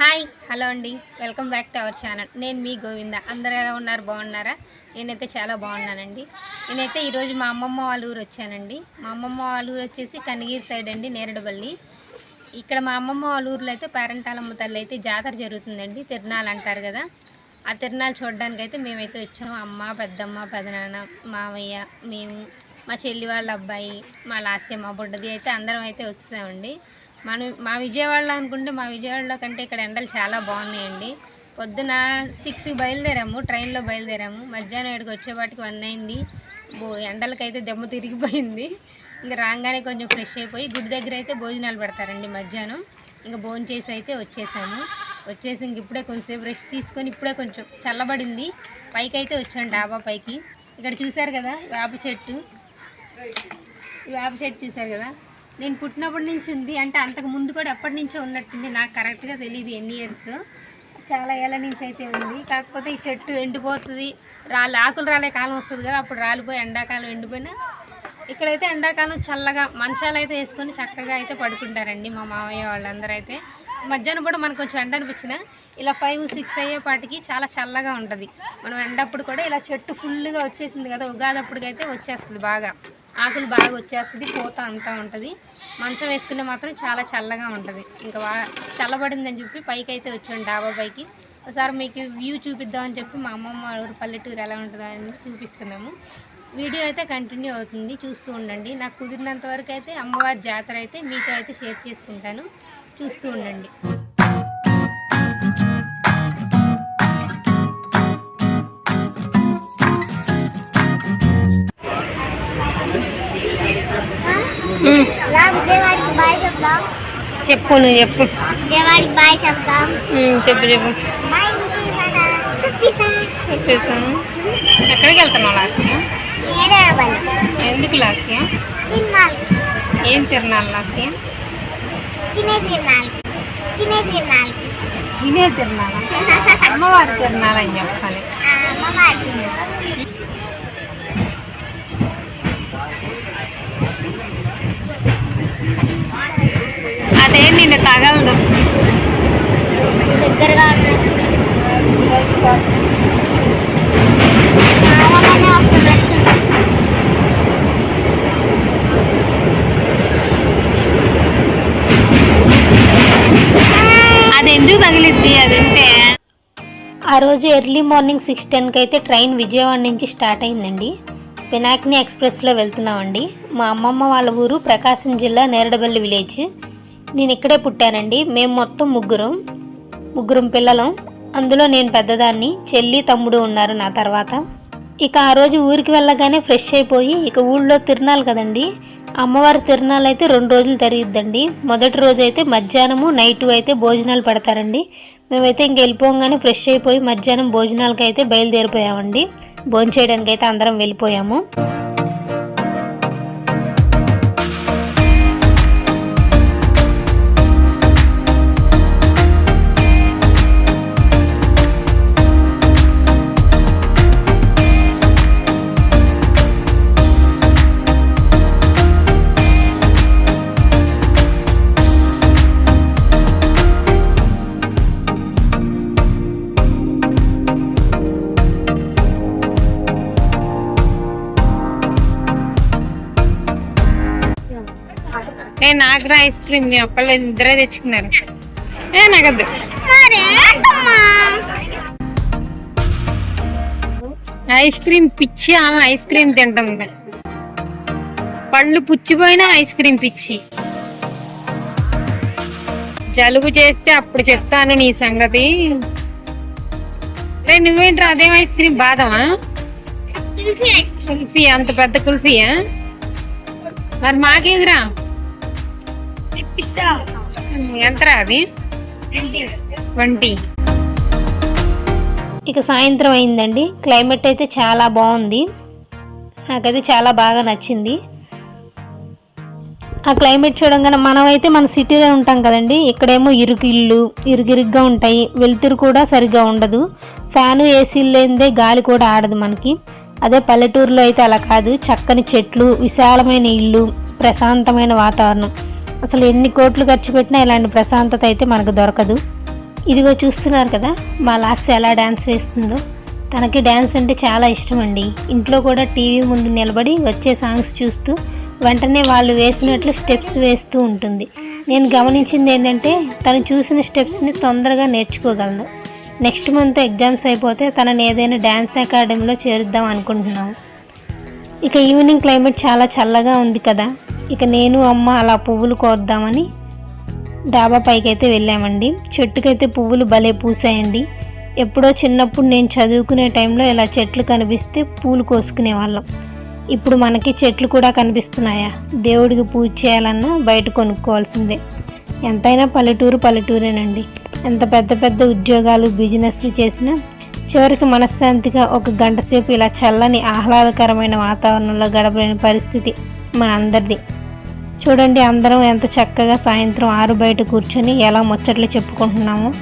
Hi hello అండి. Welcome back to our channel. నేను మీ గోవింద. అందరు ఎలా ఉన్నారు? బాగున్నారా? నేనైతే చాలా బాగున్నానండి. నేనైతే ఈరోజు మా అమ్మమ్మ వాళ్ళ ఊరు వచ్చానండి. మా అమ్మమ్మ వాళ్ళ ఊరు వచ్చేసి కనిగిరి సైడ్ అండి నేరడబల్లి ఇక్కడ మా అమ్మమ్మ వాళ్ళ ఊర్లో అయితే పేరంటాలమ్మ తల్లి అయితే జాతర జరుగుతుందండి తిరునాళ్ళు అంటారు కదా. ఆ తిరునాళ్ళు చూడడానికి అయితే మేమైతే వచ్చాము. అమ్మ పెద్దమ్మ పెదనాన్న మావయ్య మేము మా చెల్లి వాళ్ళ అబ్బాయి మా లాస్యమ్మ బుడ్డది అయితే అందరం అయితే వస్తామండి మనం మా విజయవాడలో అనుకుంటే మా విజయవాడలో కంటే ఇక్కడ ఎండలు చాలా బాగున్నాయండి. పొద్దున సిక్స్కి బయలుదేరాము ట్రైన్లో బయలుదేరాము. మధ్యాహ్నం ఇక్కడికి వచ్చేపాటికి వన్ అయింది. ఎండలకైతే దెమ్మ తిరిగిపోయింది. ఇంకా రాగానే కొంచెం ఫ్రెష్ అయిపోయి గుడి దగ్గర అయితే భోజనాలు పెడతారండి మధ్యాహ్నం. ఇంకా భోజనం చేసి అయితే వచ్చేసాము. వచ్చేసి ఇంక ఇప్పుడే కొంచెంసేపు రెస్ట్ తీసుకొని ఇప్పుడే కొంచెం చల్లబడింది. పైకి అయితే వచ్చాను డాబా పైకి. ఇక్కడ చూశారు కదా వేప చెట్టు. వేప చెట్టు చూశారు కదా? నేను పుట్టినప్పటి నుంచి ఉంది అంటే అంతకు ముందు కూడా ఎప్పటి నుంచో ఉన్నట్టుంది నాకు కరెక్ట్గా తెలియదు ఎన్ని ఇయర్స్ చాలా ఏళ్ళ నుంచి అయితే ఉంది. కాకపోతే ఈ చెట్టు ఎండిపోతుంది. రాళ్ళు ఆకులు రాలే కాలం వస్తుంది కదా అప్పుడు రాలిపోయి ఎండాకాలం ఎండిపోయినా ఇక్కడైతే ఎండాకాలం చల్లగా మంచాలు అయితే వేసుకొని చక్కగా అయితే పడుకుంటారండి మా మామయ్య వాళ్ళందరూ అయితే. మధ్యాహ్నం కూడా మనకు కొంచెం ఎండ అనిపించిన ఇలా ఫైవ్ సిక్స్ అయ్యేపాటికి చాలా చల్లగా ఉంటుంది. మనం ఎండప్పుడు కూడా ఇలా చెట్టు ఫుల్గా వచ్చేసింది కదా ఉగాది అప్పటికైతే వచ్చేస్తుంది బాగా. ఆకులు బాగా వచ్చేస్తుంది పూత అంతా ఉంటుంది. మంచం వేసుకునే మాత్రం చాలా చల్లగా ఉంటుంది. ఇంకా చల్లబడిందని చెప్పి పైకి అయితే వచ్చాను డాబా పైకి. ఒకసారి మీకు వ్యూ చూపిద్దామని చెప్పి మా అమ్మమ్మ ఊరు పల్లెటూరు ఎలా ఉంటుందో అని చూపిస్తున్నాము. వీడియో అయితే కంటిన్యూ అవుతుంది చూస్తూ ఉండండి. నాకు కుదిరినంత వరకు అయితే అమ్మవారి జాతర అయితే మీతో అయితే షేర్ చేసుకుంటాను. చూస్తూ ఉండండి. చెప్పు నువ్వు చెప్పు. బాయ్ చెప్దాం. చెప్పు చెప్పు. చెప్పేసాను ఎక్కడికి వెళ్తున్నావు లాస్య ఎందుకు లాస్య ఏం తిరణాలు లాస్య తినే తిరణాల అమ్మవారి తిరణాలు అని చెప్పాలి. అది ఎందుకు తగిలిద్ది? అది ఉంటే. ఆ రోజు ఎర్లీ మార్నింగ్ సిక్స్ టెన్కి అయితే ట్రైన్ విజయవాడ నుంచి స్టార్ట్ అయిందండి. పినాకిని ఎక్స్ప్రెస్లో వెళ్తున్నామండి. మా అమ్మమ్మ వాళ్ళ ఊరు ప్రకాశం జిల్లా నేరడబల్లి విలేజ్. నేను ఇక్కడే పుట్టానండి. మేము మొత్తం ముగ్గురం ముగ్గురం పిల్లలం. అందులో నేను పెద్దదాన్ని చెల్లి తమ్ముడు ఉన్నారు నా తర్వాత. ఇక ఆ రోజు ఊరికి వెళ్ళగానే ఫ్రెష్ అయిపోయి ఇక ఊళ్ళో తిరణాలు కదండి అమ్మవారి తిరణాలు అయితే రెండు రోజులు జరిగిద్దండి. మొదటి రోజు అయితే మధ్యాహ్నము నైటు అయితే భోజనాలు పెడతారండి. మేమైతే ఇంక వెళ్ళిపోగానే ఫ్రెష్ అయిపోయి మధ్యాహ్నం భోజనాలకి అయితే బయలుదేరిపోయామండి. భోజనం చేయడానికి అయితే అందరం వెళ్ళిపోయాము. నేను నాకు ఐస్ క్రీమ్ మీ ఒక్కళ్ళు ఇద్దరే తెచ్చుకున్నారు. ఏ నాకద్దు. ఐస్ క్రీమ్ పిచ్చి ఆమె ఐస్ క్రీమ్ తింటుంది పళ్ళు పుచ్చిపోయినా ఐస్ క్రీమ్ పిచ్చి. జలుబు చేస్తే అప్పుడు చెప్తాను నీ సంగతి. రే నువ్వేంట్రా అదేం ఐస్ క్రీమ్? బాదమా? కుల్ఫీ అంత పెద్ద కుల్ఫీయా? మరి మాకేదిరా? ఎంతరా ట్వంటీ. ఇక సాయంత్రం అయిందండి. క్లైమేట్ అయితే చాలా బాగుంది. నాకైతే చాలా బాగా నచ్చింది. ఆ క్లైమేట్ చూడంగానే మనం అయితే మన సిటీలో ఉంటాం కదండి. ఇక్కడేమో ఇరుకు ఇల్లు ఇరుగిరుగ్గా ఉంటాయి. వెలుతురు కూడా సరిగ్గా ఉండదు. ఫ్యాను ఏసీలు లేనిదే గాలి కూడా ఆడదు మనకి. అదే పల్లెటూరులో అయితే అలా కాదు. చక్కని చెట్లు విశాలమైన ఇల్లు ప్రశాంతమైన వాతావరణం. అసలు ఎన్ని కోట్లు ఖర్చు పెట్టినా ఇలాంటి ప్రశాంతత అయితే మనకు దొరకదు. ఇదిగో చూస్తున్నారు కదా మా లాస్ట్ ఎలా డ్యాన్స్ వేస్తుందో. తనకి డ్యాన్స్ అంటే చాలా ఇష్టం అండి ఇంట్లో కూడా టీవీ ముందు నిలబడి వచ్చే సాంగ్స్ చూస్తూ వెంటనే వాళ్ళు వేసినట్లు స్టెప్స్ వేస్తూ ఉంటుంది. నేను గమనించింది ఏంటంటే తను చూసిన స్టెప్స్ని తొందరగా నేర్చుకోగలదు. నెక్స్ట్ మంత్ ఎగ్జామ్స్ అయిపోతే తనని ఏదైనా డ్యాన్స్ అకాడమీలో చేరుద్దాం అనుకుంటున్నాను ఇక ఈవినింగ్ క్లైమేట్ చాలా చల్లగా ఉంది కదా. ఇక నేను అమ్మ అలా పువ్వులు కోద్దామని డాబా పైకి అయితే వెళ్ళామండి. చెట్టుకైతే పువ్వులు భలే పూసాయండి. ఎప్పుడో చిన్నప్పుడు నేను చదువుకునే టైంలో ఇలా చెట్లు కనిపిస్తే పూలు కోసుకునే వాళ్ళం ఇప్పుడు మనకి చెట్లు కూడా కనిపిస్తున్నాయా? దేవుడికి పూజ చేయాలన్నా బయట కొనుక్కోవాల్సిందే. ఎంతైనా పల్లెటూరు పల్లెటూరేనండి. ఎంత పెద్ద పెద్ద ఉద్యోగాలు బిజినెస్లు చేసినా చివరికి మనశ్శాంతిగా ఒక గంట సేపు ఇలా చల్లని ఆహ్లాదకరమైన వాతావరణంలో గడపలేని పరిస్థితి మన అందరిది. చూడండి అందరం ఎంత చక్కగా సాయంత్రం ఆరు బయట కూర్చొని ఎలా ముచ్చట్లు చెప్పుకుంటున్నామో.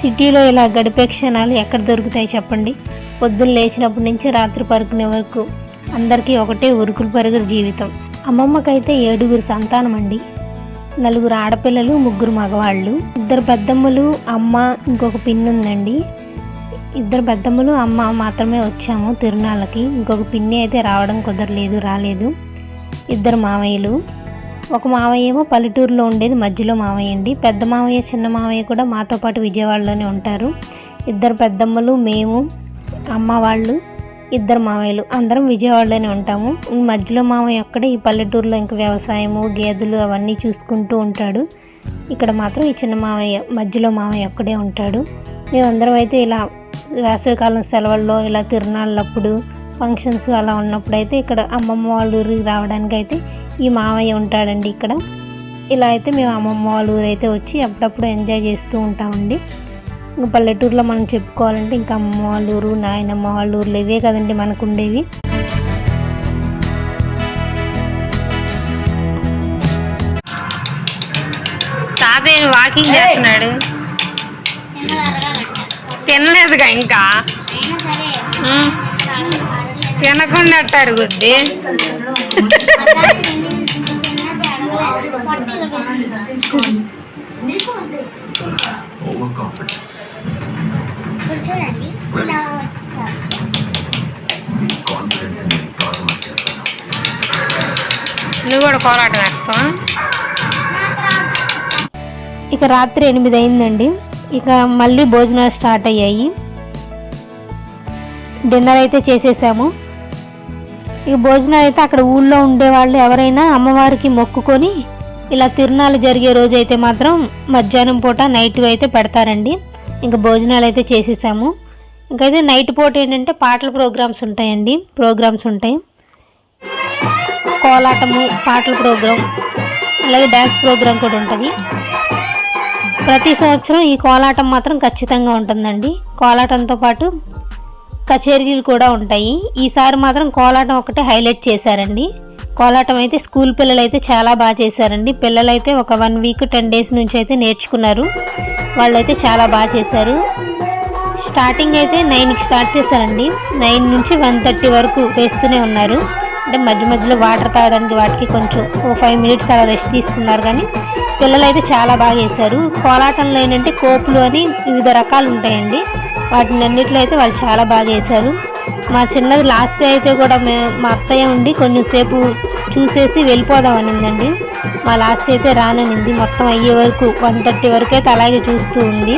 సిటీలో ఇలా గడిపే క్షణాలు ఎక్కడ దొరుకుతాయి చెప్పండి. పొద్దున్న లేచినప్పటి నుంచి రాత్రి పరుకునే వరకు అందరికీ ఒకటే ఉరుకులు పరుగురు జీవితం. అమ్మమ్మకైతే ఏడుగురు సంతానం అండి నలుగురు ఆడపిల్లలు ముగ్గురు మగవాళ్ళు. ఇద్దరు పెద్దమ్మలు అమ్మ ఇంకొక పిన్నుందండి. ఇద్దరు పెద్దమ్మలు అమ్మ మాత్రమే వచ్చాము తిరునాళ్ళకి. ఇంకొక పిన్ని అయితే రావడం కుదరలేదు రాలేదు. ఇద్దరు మావయ్యలు ఒక మావయ్య ఏమో పల్లెటూరులో ఉండేది మధ్యలో మావయ్య అండి. పెద్ద మామయ్య చిన్న మామయ్య కూడా మాతో పాటు విజయవాడలోనే ఉంటారు. ఇద్దరు పెద్దమ్మలు మేము అమ్మ వాళ్ళు ఇద్దరు మావయ్యలు అందరం విజయవాడలోనే ఉంటాము. మధ్యలో మావయ్య ఒక్కడే ఈ పల్లెటూరులో ఇంకా వ్యవసాయము గేదెలు అవన్నీ చూసుకుంటూ ఉంటాడు. ఇక్కడ మాత్రం ఈ చిన్న మామయ్య మధ్యలో మామయ్య ఒక్కడే ఉంటాడు. మేమందరం అయితే ఇలా వేసవికాలం సెలవుల్లో ఇలా తిరునాళ్ళప్పుడు ఫంక్షన్స్ అలా ఉన్నప్పుడు అయితే ఇక్కడ అమ్మమ్మ వాళ్ళ ఊరికి రావడానికి అయితే ఈ మామయ్య ఉంటాడండి ఇక్కడ. ఇలా అయితే మేము అమ్మమ్మ వాళ్ళ ఊరు అయితే వచ్చి అప్పుడప్పుడు ఎంజాయ్ చేస్తూ ఉంటామండి. ఇంకా పల్లెటూరులో మనం చెప్పుకోవాలంటే ఇంకా అమ్మమ్మ వాళ్ళ ఊరు నాయనమ్మ వాళ్ళ ఊర్లు ఇవే కదండి మనకు ఉండేవి తాతయ్య వాకింగ్ చేస్తున్నాడు. తినలేదుగా ఇంకా. తినకుండా అట్టారు నువ్వు కూడా కోలాటం వేస్తావు? ఇక రాత్రి ఎనిమిది అయిందండి. ఇక మళ్ళీ భోజనాలు స్టార్ట్ అయ్యాయి. డిన్నర్ అయితే చేసేసాము. ఇక భోజనాలు అయితే అక్కడ ఊళ్ళో ఉండేవాళ్ళు ఎవరైనా అమ్మవారికి మొక్కుకొని ఇలా తిరునాళ్ళు జరిగే రోజు అయితే మాత్రం మధ్యాహ్నం పూట నైట్ అయితే పెడతారండి. ఇంకా భోజనాలు అయితే చేసేసాము. ఇంకైతే నైట్ పూట ఏంటంటే పాటల ప్రోగ్రామ్స్ ఉంటాయండి. ప్రోగ్రామ్స్ ఉంటాయి. కోలాటము పాటల ప్రోగ్రాం అలాగే డ్యాన్స్ ప్రోగ్రాం కూడా ఉంటుంది. ప్రతి సంవత్సరం ఈ కోలాటం మాత్రం ఖచ్చితంగా ఉంటుందండి. కోలాటంతో పాటు కచేరీలు కూడా ఉంటాయి. ఈసారి మాత్రం కోలాటం ఒకటే హైలైట్ చేశారండి. కోలాటం అయితే స్కూల్ పిల్లలు అయితే చాలా బాగా చేశారండి. పిల్లలైతే ఒక వన్ వీక్ టెన్ డేస్ నుంచి అయితే నేర్చుకున్నారు. వాళ్ళైతే చాలా బాగా చేశారు. స్టార్టింగ్ అయితే నైన్కి స్టార్ట్ చేశారండి. నైన్ నుంచి వన్ థర్టీ వరకు వేస్తూనే ఉన్నారు. అంటే మధ్య మధ్యలో వాటర్ తాగడానికి వాటికి కొంచెం ఓ ఫైవ్ మినిట్స్ అలా రెస్ట్ తీసుకున్నారు కానీ పిల్లలు అయితే చాలా బాగా వేశారు. కోలాటంలో ఏంటంటే కోపులు అని వివిధ రకాలు ఉంటాయండి. వాటిని అన్నిట్లో అయితే వాళ్ళు చాలా బాగా వేశారు. మా చిన్నది లాస్ట్ అయితే కూడా మే మా అత్తయ్య ఉండి కొంచెం సేపు చూసేసి వెళ్ళిపోదాం అనిందండి. మా లాస్ట్ అయితే రాననింది. మొత్తం అయ్యే వరకు వన్ థర్టీ వరకు అయితే అలాగే చూస్తూ ఉంది.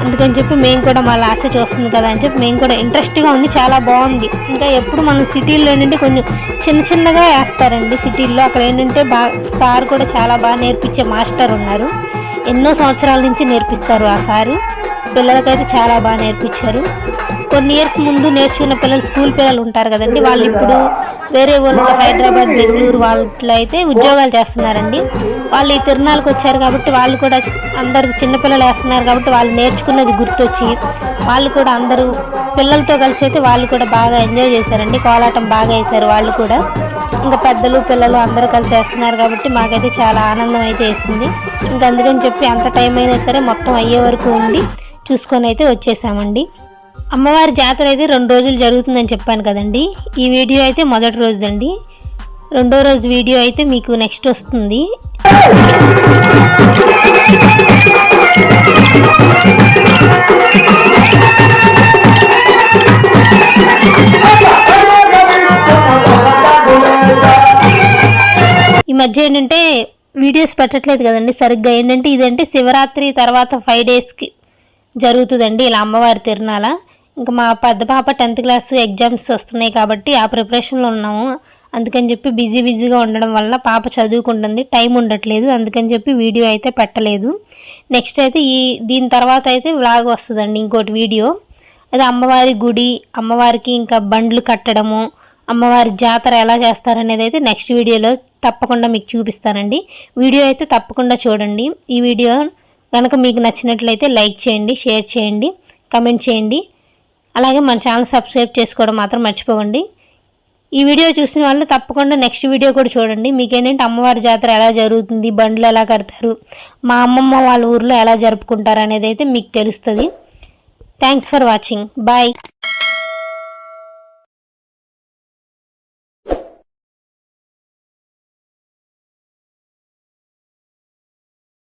అందుకని చెప్పి మేము కూడా మా లాస్ట్ చూస్తుంది కదా అని చెప్పి మేము కూడా ఇంట్రెస్ట్గా ఉంది చాలా బాగుంది. ఇంకా ఎప్పుడు మనం సిటీల్లో ఏంటంటే కొంచెం చిన్న చిన్నగా వేస్తారండి సిటీల్లో అక్కడ ఏంటంటే బాగా సార్ కూడా చాలా బాగా నేర్పించే మాస్టర్ ఉన్నారు. ఎన్నో సంవత్సరాల నుంచి నేర్పిస్తారు ఆ సారు. పిల్లలకైతే చాలా బాగా నేర్పించారు. కొన్ని ఇయర్స్ ముందు నేర్చుకున్న పిల్లలు స్కూల్ పిల్లలు ఉంటారు కదండి. వాళ్ళు ఇప్పుడు వేరే వాళ్ళు హైదరాబాద్ బెంగళూరు వాళ్ళలో అయితే ఉద్యోగాలు చేస్తున్నారండి. వాళ్ళు ఈ తిరునాళ్ళకి వచ్చారు కాబట్టి వాళ్ళు కూడా అందరు చిన్నపిల్లలు వేస్తున్నారు కాబట్టి వాళ్ళు నేర్చుకున్నది గుర్తొచ్చి వాళ్ళు కూడా అందరూ పిల్లలతో కలిసి అయితే వాళ్ళు కూడా బాగా ఎంజాయ్ చేశారండి. కోలాటం బాగా వేశారు వాళ్ళు కూడా. ఇంకా పెద్దలు పిల్లలు అందరూ కలిసి వేస్తున్నారు కాబట్టి మాకైతే చాలా ఆనందం అయితే వేసింది. ఇంకా అందుకని చెప్పి అంత టైం అయినా సరే మొత్తం అయ్యే వరకు ఉండి చూసుకొని అయితే వచ్చేసామండి. అమ్మవారి జాతర అయితే రెండు రోజులు జరుగుతుందని చెప్పాను కదండి. ఈ వీడియో అయితే మొదటి రోజుదండి రెండో రోజు వీడియో అయితే మీకు నెక్స్ట్ వస్తుంది. ఈ మధ్య ఏంటంటే వీడియోస్ పెట్టట్లేదు కదండి. సరిగ్గా ఏంటంటే ఇదంటే? శివరాత్రి తర్వాత ఫైవ్ డేస్కి జరుగుతుందండి ఇలా అమ్మవారి తిరునాల ఇంకా మా పెద్ద పాప టెన్త్ క్లాస్ ఎగ్జామ్స్ వస్తున్నాయి కాబట్టి ఆ ప్రిపరేషన్లో ఉన్నాము. అందుకని చెప్పి బిజీ బిజీగా ఉండడం వల్ల పాప చదువుకుంటుంది టైం ఉండట్లేదు. అందుకని చెప్పి వీడియో అయితే పెట్టలేదు. నెక్స్ట్ అయితే ఈ దీని తర్వాత అయితే వ్లాగ్ వస్తుందండి ఇంకోటి వీడియో. అది అమ్మవారి గుడి అమ్మవారికి ఇంకా బండ్లు కట్టడము అమ్మవారి జాతర ఎలా చేస్తారనేది అయితే నెక్స్ట్ వీడియోలో తప్పకుండా మీకు చూపిస్తానండి. వీడియో అయితే తప్పకుండా చూడండి. ఈ వీడియో కనుక మీకు నచ్చినట్లయితే లైక్ చేయండి షేర్ చేయండి కమెంట్ చేయండి. అలాగే మన ఛానల్ సబ్స్క్రైబ్ చేసుకోవడం మాత్రం మర్చిపోకండి. ఈ వీడియో చూసిన వాళ్ళు తప్పకుండా నెక్స్ట్ వీడియో కూడా చూడండి. మీకు ఏంటంటే అమ్మవారి జాతర ఎలా జరుగుతుంది బండ్లు ఎలా కడతారు మా అమ్మమ్మ వాళ్ళ ఊర్లో ఎలా జరుపుకుంటారు అనేది అయితే మీకు తెలుస్తుంది. Thanks for watching bye